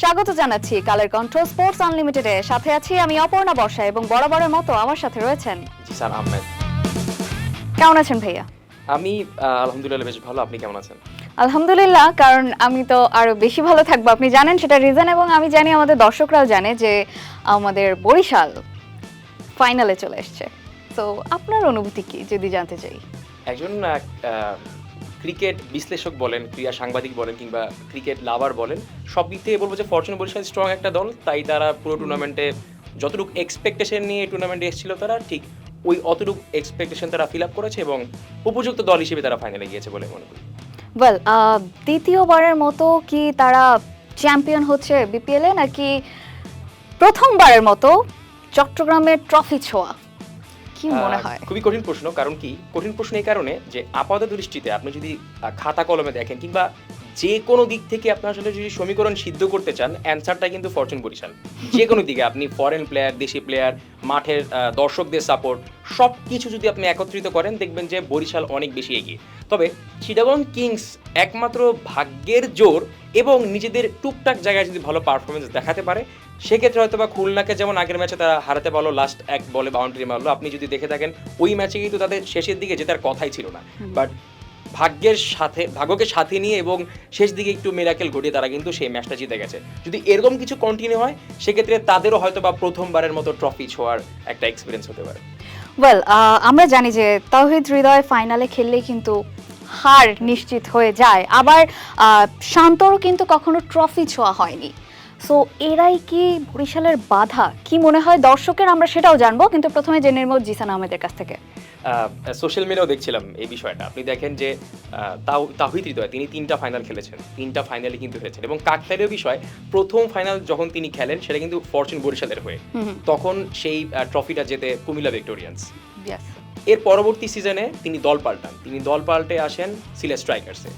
স্বাগত জানাচ্ছি কালের কণ্ঠ স্পোর্টস আনলিমিটেডে। সাথে আছি আমি অপর্ণা বর্ষা এবং বরাবরের মতো আমার সাথে রয়েছেন স্যার আহমেদ। কেমন আছেন ভাইয়া? আমি আলহামদুলিল্লাহ বেশ ভালো। আপনি কেমন আছেন? আলহামদুলিল্লাহ কারণ আমি তো আরও বেশি ভালো থাকব। আপনি জানেন সেটা রিজন এবং আমি জানি আমাদের দর্শকরাও জানে যে আমাদের বরিশাল ফাইনালে চলে এসছে। তো আপনার অনুভূতি কি যদি জানতে চাই? একজন ক্রিকেট বিশ্লেষক বলেন ক্রীড়া সাংবাদিক বলেন কিংবা ক্রিকেট লাভার বলেন সব দিক থেকে বলব যে ফরচুন বরিশাল স্ট্রং একটা দল। তাই তারা পুরো টুর্নামেন্টে যতটুকু এক্সপেকটেশন নিয়ে টুর্নামেন্টে এসেছিল তারা ঠিক ওই অতটুকু এক্সপেকটেশন তারা ফিল আপ করেছে এবং উপযুক্ত দল হিসেবে তারা ফাইনালে গিয়েছে বলে মনে করি। ওয়েল দ্বিতীয়বারের মতো কি তারা চ্যাম্পিয়ন হচ্ছে বিপিএলে নাকি প্রথমবারের মতো চট্টগ্রামের ট্রফি ছোঁয়া? কি মনে হয়? খুবই কঠিন প্রশ্ন কারণ কি? কঠিন প্রশ্ন এই কারণে যে আপাত দৃষ্টিতে আপনি যদি খাতা কলমে দেখেন কিংবা যে কোনো দিক থেকে আপনি আসলে যদি সমীকরণ সিদ্ধ করতে চান অ্যান্সারটা কিন্তু ফরচুন বরিশাল যে কোনো দিকে আপনি ফরেন প্লেয়ার দেশি প্লেয়ার মাঠের দর্শকদের সাপোর্ট সব কিছু যদি আপনি একত্রিত করেন দেখবেন যে বরিশাল অনেক বেশি এগিয়ে। তবে চিটাগং কিংস একমাত্র ভাগ্যের জোর এবং নিজেদের টুকটাক জায়গায় যদি ভালো পারফরমেন্স দেখাতে পারে সেক্ষেত্রে হয়তো বা খুলনাকে যেমন আগের ম্যাচে তারা হারাতে পারল লাস্ট এক বলে বাউন্ডারি মারলো। আপনি যদি দেখে থাকেন ওই ম্যাচে কিন্তু তাদের শেষের দিকে জেতার কথাই ছিল না। বাট ভাগ্যের সাথে, ভাগ্যকে সাথে নিয়ে এবং শেষ দিকে একটু মেরাকেল ঘটিয়ে তারা কিন্তু সেই ম্যাচটা জিতে গেছে। যদি এরকম কিছু কন্টিনিউ হয়, সেক্ষেত্রে তাদেরও হয়তো বা প্রথমবারের মতো ট্রফি ছোঁয়ার একটা এক্সপিরিয়েন্স হতে পারে। ওয়েল আমরা জানি যে তাওহিদ হৃদয় ফাইনালে খেললেই কিন্তু হার নিশ্চিত হয়ে যায়। আবার শান্তরও কিন্তু কখনো ট্রফি ছোঁয়া হয়নি। সো এরাই কি বরিশালের বাধা? কি মনে হয় দর্শকের? আমরা সেটাও জানব কিন্তু প্রথমে জেনে নেব জিসান আহমেদের কাছ থেকে। সোশ্যাল মিডিয়াও দেখছিলাম এই বিষয়টা। আপনি দেখেন যে তাহিদ হৃদয় তিনি তিনটা ফাইনাল খেলেছেন। তিনটা ফাইনালে কিন্তু হয়েছেন। এবং কাকতালীয় বিষয় প্রথম ফাইনাল যখন তিনি খেলেন সেটা কিন্তু ফরচুন বরিশালের হয়ে। তখন সেই ট্রফিটা যেতে কুমিল্লা ভিক্টোরিয়ান্স এর পরবর্তী সিজনে তিনি দল পাল্টান। তিনি দল পাল্টে আসেন সিলেট স্ট্রাইকার্সে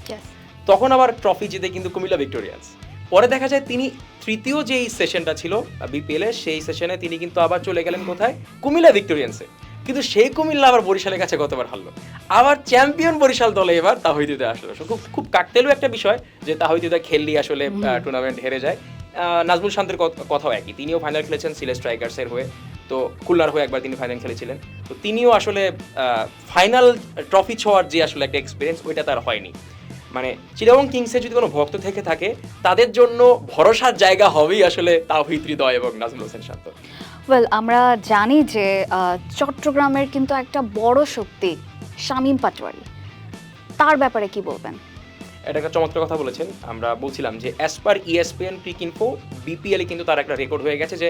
তখন আবার ট্রফি জিতে কিন্তু কুমিল্লা ভিক্টোরিয়ান্স পরে দেখা যায় তিনি তৃতীয় যেই সেশনটা ছিল বিপিএল এর সেই সেশনে তিনি কিন্তু আবার চলে গেলেন কোথায়? কুমিল্লা ভিক্টোরিয়ান্সে। কিন্তু সেই কুমিল্লা আবার বরিশালের কাছে গতবার হারলো। আবার চ্যাম্পিয়ন বরিশাল দলে এবার তাহিদিতে আসলো। খুব খুব কাকতেলু একটা বিষয় যে তাহিদিতে খেললি আসলে টুর্নামেন্ট হেরে যায়। নাজমুল শান্তের কথাও একই। তিনিও ফাইনাল খেলেছেন সিলেট স্ট্রাইকার্সের হয়ে। তো খুলনার হয়ে একবার তিনি ফাইনাল খেলেছিলেন। তো তিনিও আসলে ফাইনাল ট্রফি ছোঁয়ার যে আসলে একটা এক্সপিরিয়েন্স ওইটা তার হয়নি। মানে চিরাং কিংসে যদি কোনো ভক্ত থেকে থাকে তাদের জন্য ভরসার জায়গা হবেই আসলে তাহিদ হৃদয় এবং নাজমুল হোসেন শান্ত। ওয়েল আমরা জানি যে চট্টগ্রামের কিন্তু একটা বড় শক্তি শামীম পাটোয়ারি। তার ব্যাপারে কি বলবেন? এটা একটা চমৎকার কথা বলেছেন। আমরা বলছিলাম যে as per E S P N Cricinfo বিপিএলে কিন্তু তার একটা রেকর্ড হয়ে গেছে যে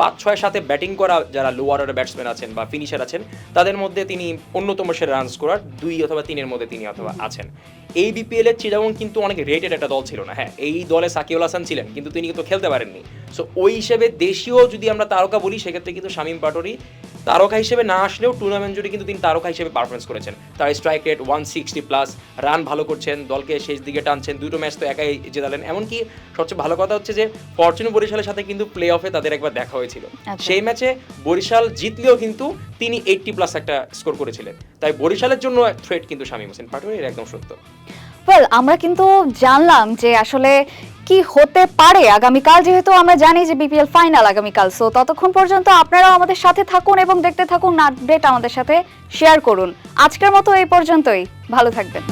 পাঁচ ছয়ের সাথে ব্যাটিং করা যারা লোয়ার অর্ডার ব্যাটসম্যান আছেন বা ফিনিশার আছেন, তাদের মধ্যে তিনি অন্যতম সেরা রান স্কোরার দুই অথবা তিনের মধ্যে তিনি অথবা আছেন। এই বিপিএলের চিরাগং কিন্তু অনেক রেটেড একটা দল ছিল না। হ্যাঁ এই দলে সাকিউল হাসান ছিলেন, কিন্তু তিনি কিন্তু খেলতে পারেননি। সো ওই হিসেবে দেশীয় যদি আমরা তারকা বলি সেক্ষেত্রে কিন্তু শামীম পাটোরি তারকা হিসেবে না আসলেও টুর্নামেন্ট জুড়ে কিন্তু তিনি তারকা হিসেবে পারফরমেন্স করেছেন। তার strike rate one sixty plus run ভালো করছেন দলকে শেষ দিকে টানছেন দুটো ম্যাচ তো একাই জেতালেন। এমনকি সবচেয়ে ভালো কথা হচ্ছে যে ফরচুন বরিশালের সাথে কিন্তু প্লে অফে তাদের একবার দেখা হয়েছিল। আচ্ছা। সেই ম্যাচে বরিশাল জিতলেও কিন্তু তিনি এইটটি প্লাস একটা স্কোর করেছিলেন। তাই বরিশালের জন্য থ্রেট কিন্তু শামীম হোসেন পাটোয়ারি একদম সত্য। ওয়েল আমরা কিন্তু জানলাম যে আসলে কি হতে পারে? আগামীকাল যেহেতু আমরা জানি যে বিপিএল ফাইনাল আগামীকাল সো ততক্ষণ পর্যন্ত আপনারাও আমাদের সাথে থাকুন এবং দেখতে থাকুন আপডেট আমাদের সাথে শেয়ার করুন। আজকের মতো এই পর্যন্তই। ভালো থাকবেন।